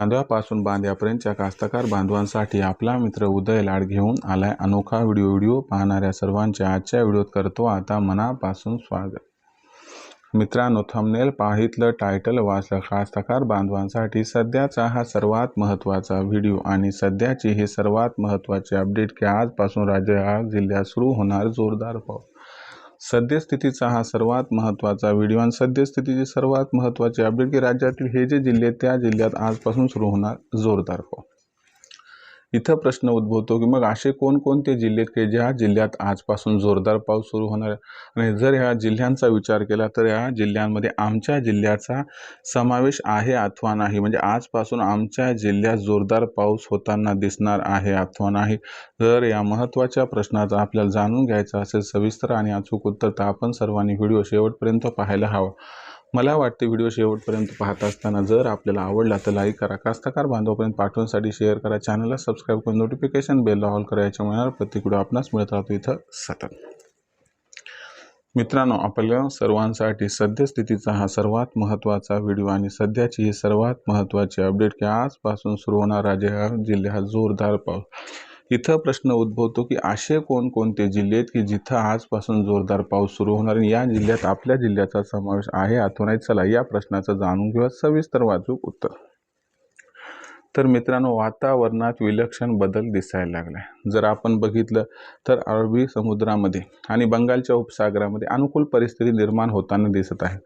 तांदळापासून बांध्यापर्यंतच्या कास्तकार बांधवांसाठी आपला मित्र उदय लाड घेऊन आलाय अनोखा व्हिडिओ व्हिडिओ पाहणाऱ्या सर्वांचे आजच्या व्हिडिओत करतो आता मनापासून स्वागत. मित्रांनो थंबनेल पाहितलं टायटल वाचलं कास्तकार बांधवांसाठी सध्याचा हा सर्वात महत्त्वाचा व्हिडिओ आणि सध्याची ही सर्वात महत्त्वाची अपडेट की आजपासून राज्य जिल्ह्यात सुरू होणार जोरदार पाऊस. सद्यस्थितीचा हा सर्वात महत्त्वाचा व्हिडिओ आणि सद्यस्थितीची सर्वात महत्त्वाची अपडेट की राज्यातील हे जे जिल्हे आहेत, त्या जिल्ह्यात आजपासून सुरू होणार जोरदार पाऊस. इथं प्रश्न उद्भवतो की मग असे कोणकोणते जिल्हे की ज्या जिल्ह्यात आजपासून जोरदार पाऊस सुरू होणार आहे? आणि जर ह्या जिल्ह्यांचा विचार केला तर या जिल्ह्यांमध्ये आमच्या जिल्ह्याचा समावेश आहे अथवा नाही? म्हणजे आजपासून आमच्या जिल्ह्यात जोरदार पाऊस होताना दिसणार आहे अथवा नाही? जर या महत्त्वाच्या प्रश्नाचा आपल्याला जाणून घ्यायचा असेल सविस्तर आणि अचूक उत्तर तर आपण सर्वांनी व्हिडिओ शेवटपर्यंत पाहायला हवा. मला वाटते व्हिडिओ शेवटपर्यंत पाहत असताना जर आपल्याला आवडला तर लाईक करा कास्तकार बांधवापर्यंत पाठवण्यासाठी शेअर करा चॅनलला सबस्क्राईब करून नोटिफिकेशन बेल ऑल करा याच्यामुळे प्रत्येक व्हिडिओ आपणास मिळत राहतो इथं सतत. मित्रांनो आपल्या सर्वांसाठी सद्यस्थितीचा हा सर्वात महत्त्वाचा व्हिडिओ आणि सध्याची ही सर्वात महत्त्वाची अपडेट की आजपासून सुरू होणार राज्य जिल्ह्यात जोरदार पाऊस. इथं प्रश्न उद्भवतो की असे कोणकोणते जिल्हे आहेत की जिथं आजपासून जोरदार पाऊस सुरू होणार आणि या जिल्ह्यात आपल्या जिल्ह्याचा समावेश आहे अथवा नाही चला. या प्रश्नाचं जाणून घेऊया. सविस्तर वाचूक उत्तर. तर मित्रांनो वातावरणात विलक्षण बदल दिसायला लागलाय. जर आपण बघितलं तर अरबी समुद्रामध्ये आणि बंगालच्या उपसागरामध्ये अनुकूल परिस्थिती निर्माण होताना दिसत आहे.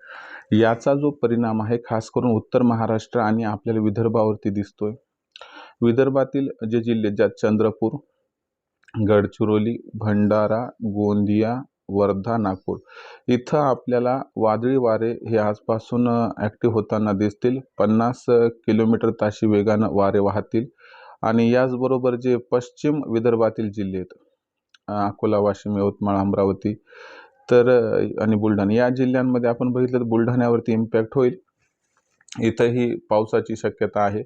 याचा जो परिणाम आहे खास करून उत्तर महाराष्ट्र आणि आपल्याला विदर्भावरती दिसतोय. विदर्भातील जे जिल्हे ज्यात चंद्रपूर गडचिरोली भंडारा गोंदिया वर्धा नागपूर इथं आपल्याला वादळी वारे हे आजपासून ॲक्टिव्ह होताना दिसतील. पन्नास किलोमीटर ताशी वेगानं वारे वाहतील. आणि याचबरोबर जे पश्चिम विदर्भातील जिल्हे आहेत अकोला वाशिम यवतमाळ अमरावती तर आणि बुलढाणा या जिल्ह्यांमध्ये आपण बघितलं तर बुलढाण्यावरती इम्पॅक्ट होईल. इथंही पावसाची शक्यता आहे.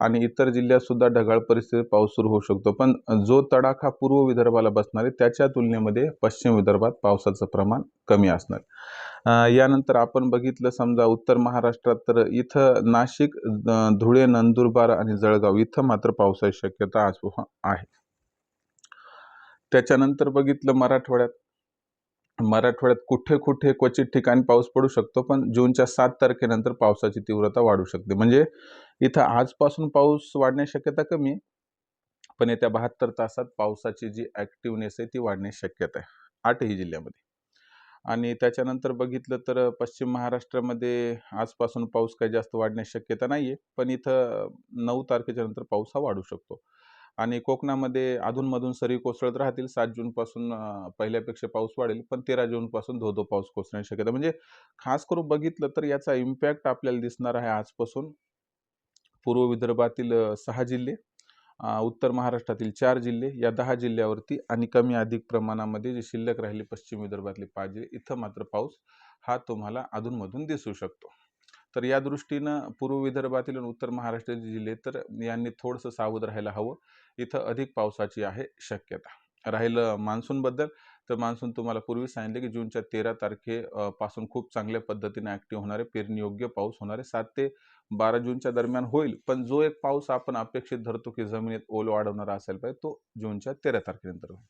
आणि इतर जिल्ह्यात सुद्धा ढगाळ परिस्थितीत पाऊस सुरू होऊ शकतो. पण जो तडाखा पूर्व विदर्भाला बसणार आहे त्याच्या तुलनेमध्ये पश्चिम विदर्भात पावसाचं प्रमाण कमी असणार. यानंतर आपण बघितलं समजा उत्तर महाराष्ट्रात तर इथं नाशिक धुळे नंदुरबार आणि जळगाव इथं मात्र पावसाची शक्यता आज आहे. त्याच्यानंतर बघितलं मराठवाड्यात मराठवाड्यात कुठे कुठे क्वचित ठिकाणी पाऊस पडू शकतो पण जूनच्या सात तारखेनंतर पावसाची तीव्रता वाढू शकते. म्हणजे इथं आजपासून पाऊस वाढण्याची शक्यता कमी आहे पण येत्या बहात्तर तासात पावसाची जी ॲक्टिव्हनेस आहे ती वाढण्याची शक्यता आहे आठही जिल्ह्यामध्ये. आणि त्याच्यानंतर बघितलं तर पश्चिम महाराष्ट्रामध्ये आजपासून पाऊस काही जास्त वाढण्याची शक्यता नाही आहे पण इथं नऊ तारखेच्या नंतर पाऊस हा वाढू शकतो. आणि कोकणामध्ये अधूनमधून सरी कोसळत राहतील. सात जूनपासून पहिल्यापेक्षा पाऊस वाढेल. पण तेरा जूनपासून धो धो पाऊस कोसळण्याची शक्यता. म्हणजे खास करून बघितलं तर याचा इम्पॅक्ट आपल्याला दिसणार आहे आजपासून. पूर्व विदर्भातील सहा जिल्हे उत्तर महाराष्ट्रातील चार जिल्हे या दहा जिल्ह्यावरती आणि कमी अधिक प्रमाणामध्ये जे शिल्लक राहिले पश्चिम विदर्भातले पाच जिल्हे इथं मात्र पाऊस हा तुम्हाला अधूनमधून दिसू शकतो. तर या दृष्टीनं पूर्व विदर्भातील आणि उत्तर महाराष्ट्रातील जिल्हे तर यांनी थोडंसं सावध राहायला हवं. इथं अधिक पावसाची आहे शक्यता. राहिलं मान्सूनबद्दल तर मान्सून तुम्हाला पूर्वी सांगितले की जूनच्या तेरा तारखेपासून खूप चांगल्या पद्धतीने ॲक्टिव्ह होणारे पेरणीयोग्य पाऊस होणारे सात ते बारा जूनच्या दरम्यान होईल. पण जो एक पाऊस आपण अपेक्षित धरतो की जमिनीत ओल वाढवणारा असायला पाहिजे तो जूनच्या तेरा तारखेनंतर होईल.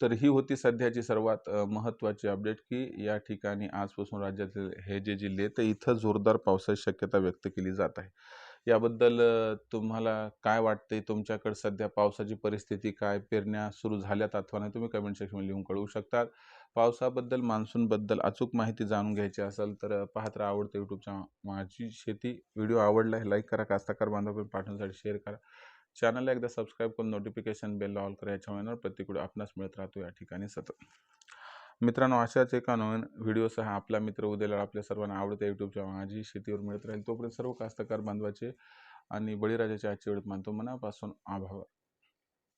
तर ही होती सध्याची सर्वात महत्त्वाची अपडेट की या ठिकाणी आजपासून राज्यातील हे जे जिल्हे आहेत इथं जोरदार पावसाची शक्यता व्यक्त केली जात आहे. याबद्दल तुम्हाला काय वाटते तुमच्याकडे सध्या पावसाची परिस्थिती काय? पेरण्या सुरू झाल्यात अथवा नाही तुम्ही कमेंट सेक्शनमध्ये लिहून कळवू शकता पावसाबद्दल मान्सूनबद्दल अचूक माहिती जाणून घ्यायची असेल तर पाहत राहा आवडतं यूट्यूबच्या माझी शेती व्हिडिओ आवडला आहे लाईक करा. कास्ताकार बांधव पाठवण्यासाठी शेअर करा. चॅनलला एकदा सबस्क्राईब करून नोटिफिकेशन बेल ऑल करायच्या होणार प्रत्येक आपणास मिळत राहतो या ठिकाणी सतत. मित्रांनो अशाच एका नवीन व्हिडिओसह आपला मित्र उद्याला आपल्या सर्वांना आवडत्या यूट्यूबच्या माझी शेतीवर मिळत राहील. तोपर्यंत सर्व कास्तकार बांधवाचे आणि बळीराजाचे आजची वेळेत मानतो मनापासून आभार.